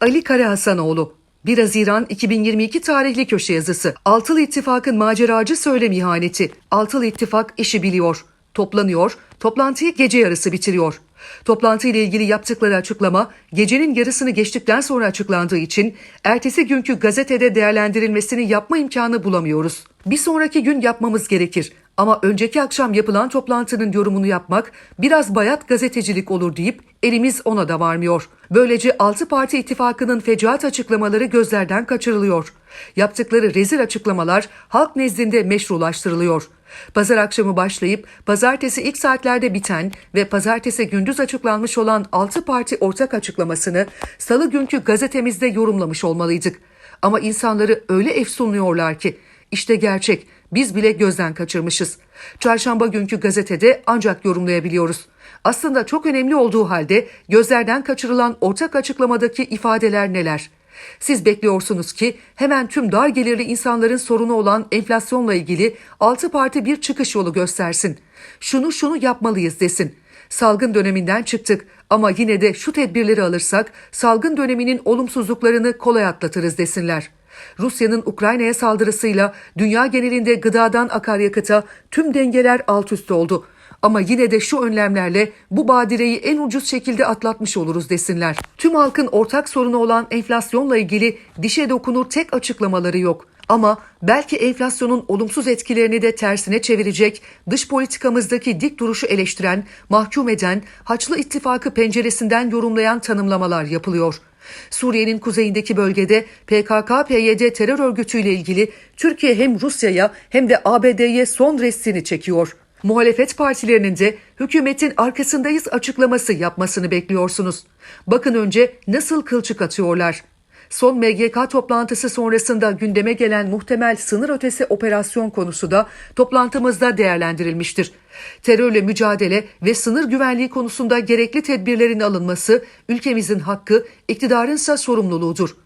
Ali Karahasanoğlu 1 Haziran 2022 tarihli köşe yazısı. Altılı İttifak'ın maceracı söylem ihaneti. Altılı İttifak işi biliyor. Toplanıyor, toplantıyı gece yarısı bitiriyor. Toplantı ile ilgili yaptıkları açıklama gecenin yarısını geçtikten sonra açıklandığı için ertesi günkü gazetede değerlendirilmesini yapma imkanı bulamıyoruz. Bir sonraki gün yapmamız gerekir. Ama önceki akşam yapılan toplantının yorumunu yapmak biraz bayat gazetecilik olur deyip elimiz ona da varmıyor. Böylece 6 parti ittifakının fecaat açıklamaları gözlerden kaçırılıyor. Yaptıkları rezil açıklamalar halk nezdinde meşrulaştırılıyor. Pazar akşamı başlayıp pazartesi ilk saatlerde biten ve pazartesi gündüz açıklanmış olan 6 parti ortak açıklamasını salı günkü gazetemizde yorumlamış olmalıydık. Ama insanları öyle efsunluyorlar ki işte gerçek biz bile gözden kaçırmışız. Çarşamba günkü gazetede ancak yorumlayabiliyoruz. Aslında çok önemli olduğu halde gözlerden kaçırılan ortak açıklamadaki ifadeler neler? Siz bekliyorsunuz ki hemen tüm dar gelirli insanların sorunu olan enflasyonla ilgili 6 parti bir çıkış yolu göstersin. Şunu şunu yapmalıyız desin. Salgın döneminden çıktık ama yine de şu tedbirleri alırsak salgın döneminin olumsuzluklarını kolay atlatırız desinler. Rusya'nın Ukrayna'ya saldırısıyla dünya genelinde gıdadan akaryakıta tüm dengeler alt üst oldu. Ama yine de şu önlemlerle bu badireyi en ucuz şekilde atlatmış oluruz desinler. Tüm halkın ortak sorunu olan enflasyonla ilgili dişe dokunur tek açıklamaları yok. Ama belki enflasyonun olumsuz etkilerini de tersine çevirecek, dış politikamızdaki dik duruşu eleştiren, mahkum eden, Haçlı İttifakı penceresinden yorumlayan tanımlamalar yapılıyor. Suriye'nin kuzeyindeki bölgede PKK-PYD terör örgütüyle ilgili Türkiye hem Rusya'ya hem de ABD'ye son restini çekiyor. Muhalefet partilerinin de hükümetin arkasındayız açıklaması yapmasını bekliyorsunuz. Bakın önce nasıl kılçık atıyorlar. Son MGK toplantısı sonrasında gündeme gelen muhtemel sınır ötesi operasyon konusu da toplantımızda değerlendirilmiştir. Terörle mücadele ve sınır güvenliği konusunda gerekli tedbirlerin alınması ülkemizin hakkı, iktidarınsa sorumluluğudur.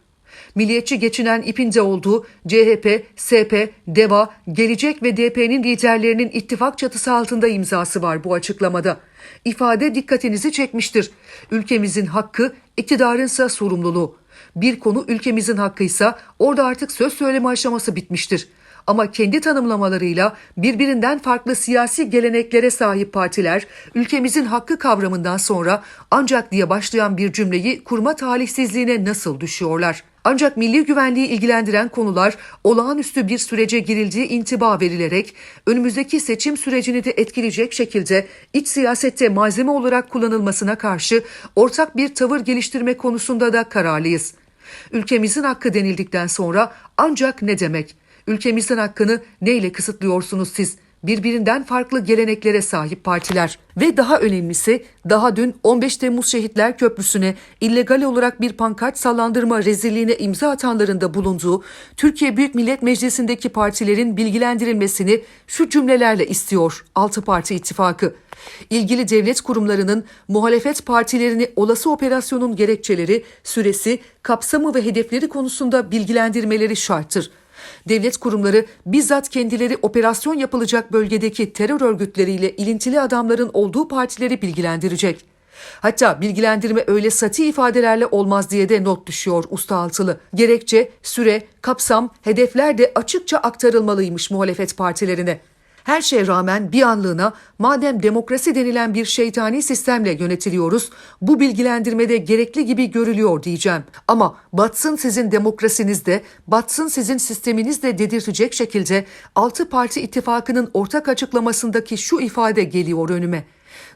Milliyetçi geçinen ipinde olduğu CHP, SP, DEVA, Gelecek ve DP'nin liderlerinin ittifak çatısı altında imzası var bu açıklamada. İfade dikkatinizi çekmiştir. Ülkemizin hakkı, iktidarınsa sorumluluğu. Bir konu ülkemizin hakkıysa orada artık söz söyleme aşaması bitmiştir. Ama kendi tanımlamalarıyla birbirinden farklı siyasi geleneklere sahip partiler ülkemizin hakkı kavramından sonra ancak diye başlayan bir cümleyi kurma talihsizliğine nasıl düşüyorlar? Ancak milli güvenliği ilgilendiren konular olağanüstü bir sürece girildiği intiba verilerek önümüzdeki seçim sürecini de etkileyecek şekilde iç siyasette malzeme olarak kullanılmasına karşı ortak bir tavır geliştirme konusunda da kararlıyız. Ülkemizin hakkı denildikten sonra ancak ne demek? Ülkemizin hakkını neyle kısıtlıyorsunuz siz? Birbirinden farklı geleneklere sahip partiler. Ve daha önemlisi daha dün 15 Temmuz Şehitler Köprüsü'ne illegal olarak bir pankart sallandırma rezilliğine imza atanların da bulunduğu Türkiye Büyük Millet Meclisi'ndeki partilerin bilgilendirilmesini şu cümlelerle istiyor 6 Parti ittifakı. İlgili devlet kurumlarının muhalefet partilerini olası operasyonun gerekçeleri, süresi, kapsamı ve hedefleri konusunda bilgilendirmeleri şarttır. Devlet kurumları bizzat kendileri operasyon yapılacak bölgedeki terör örgütleriyle ilintili adamların olduğu partileri bilgilendirecek. Hatta bilgilendirme öyle sati ifadelerle olmaz diye de not düşüyor Usta Altılı. Gerekçe, süre, kapsam, hedefler de açıkça aktarılmalıymış muhalefet partilerine. Her şeye rağmen bir anlığına madem demokrasi denilen bir şeytani sistemle yönetiliyoruz, bu bilgilendirmede gerekli gibi görülüyor diyeceğim. Ama batsın sizin demokrasiniz de, batsın sizin sisteminiz de dedirtecek şekilde 6 parti ittifakının ortak açıklamasındaki şu ifade geliyor önüme.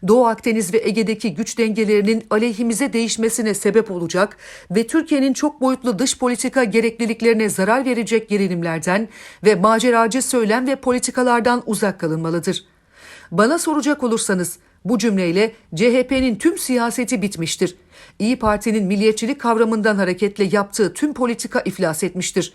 Doğu Akdeniz ve Ege'deki güç dengelerinin aleyhimize değişmesine sebep olacak ve Türkiye'nin çok boyutlu dış politika gerekliliklerine zarar verecek gerilimlerden ve maceracı söylem ve politikalardan uzak kalınmalıdır. Bana soracak olursanız bu cümleyle CHP'nin tüm siyaseti bitmiştir. İyi Parti'nin milliyetçilik kavramından hareketle yaptığı tüm politika iflas etmiştir.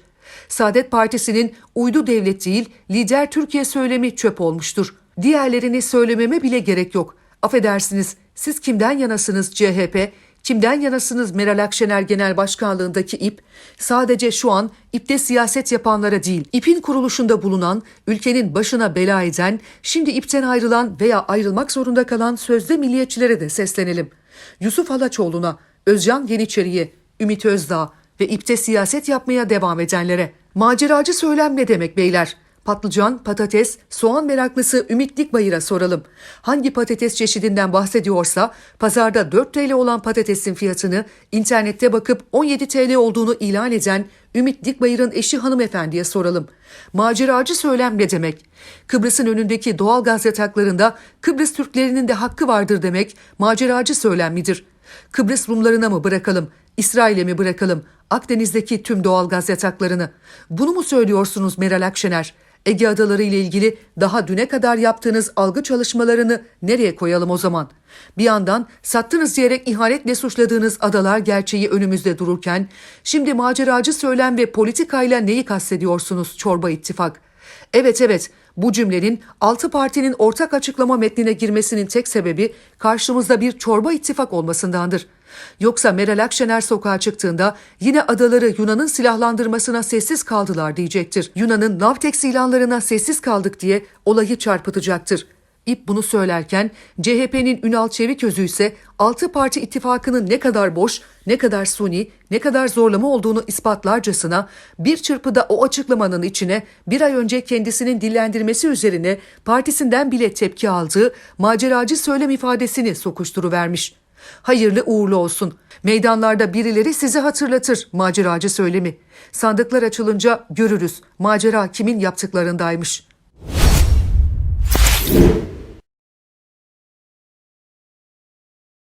Saadet Partisi'nin uydu devlet değil, lider Türkiye söylemi çöp olmuştur. Diğerlerini söylememe bile gerek yok. Affedersiniz, siz kimden yanasınız CHP? Kimden yanasınız Meral Akşener Genel Başkanlığındaki İP? Sadece şu an İP'te siyaset yapanlara değil, İP'in kuruluşunda bulunan, ülkenin başına bela eden, şimdi İP'ten ayrılan veya ayrılmak zorunda kalan sözde milliyetçilere de seslenelim. Yusuf Halaçoğlu'na, Özcan Yeniçeri'ye, Ümit Özdağ ve ipte siyaset yapmaya devam edenlere. Maceracı söylem ne demek beyler? Patlıcan, patates, soğan meraklısı Ümit Dikbayır'a soralım. Hangi patates çeşidinden bahsediyorsa pazarda 4 TL olan patatesin fiyatını internette bakıp 17 TL olduğunu ilan eden Ümit Dikbayır'ın eşi hanımefendiye soralım. Maceracı söylem ne demek? Kıbrıs'ın önündeki doğal gaz yataklarında Kıbrıs Türklerinin de hakkı vardır demek maceracı söylem midir? Kıbrıs Rumlarına mı bırakalım? İsrail'e mi bırakalım? Akdeniz'deki tüm doğal gaz yataklarını. Bunu mu söylüyorsunuz Meral Akşener? Ege Adaları ile ilgili daha düne kadar yaptığınız algı çalışmalarını nereye koyalım o zaman? Bir yandan sattınız diyerek ihanetle suçladığınız adalar gerçeği önümüzde dururken, şimdi maceracı söylem ve politikayla neyi kastediyorsunuz Çorba İttifak? Evet evet bu cümlenin altı partinin ortak açıklama metnine girmesinin tek sebebi karşımızda bir çorba ittifak olmasındandır. Yoksa Meral Akşener sokağa çıktığında yine adaları Yunan'ın silahlandırmasına sessiz kaldılar diyecektir. Yunan'ın Navtex ilanlarına sessiz kaldık diye olayı çarpıtacaktır. İp bunu söylerken CHP'nin Ünal Çeviközü ise altı parti ittifakının ne kadar boş, ne kadar suni, ne kadar zorlama olduğunu ispatlarcasına bir çırpıda o açıklamanın içine bir ay önce kendisinin dillendirmesi üzerine partisinden bile tepki aldığı maceracı söylem ifadesini sokuşturuvermiş. Hayırlı uğurlu olsun. Meydanlarda birileri sizi hatırlatır maceracı söylemi. Sandıklar açılınca görürüz macera kimin yaptıklarındaymış.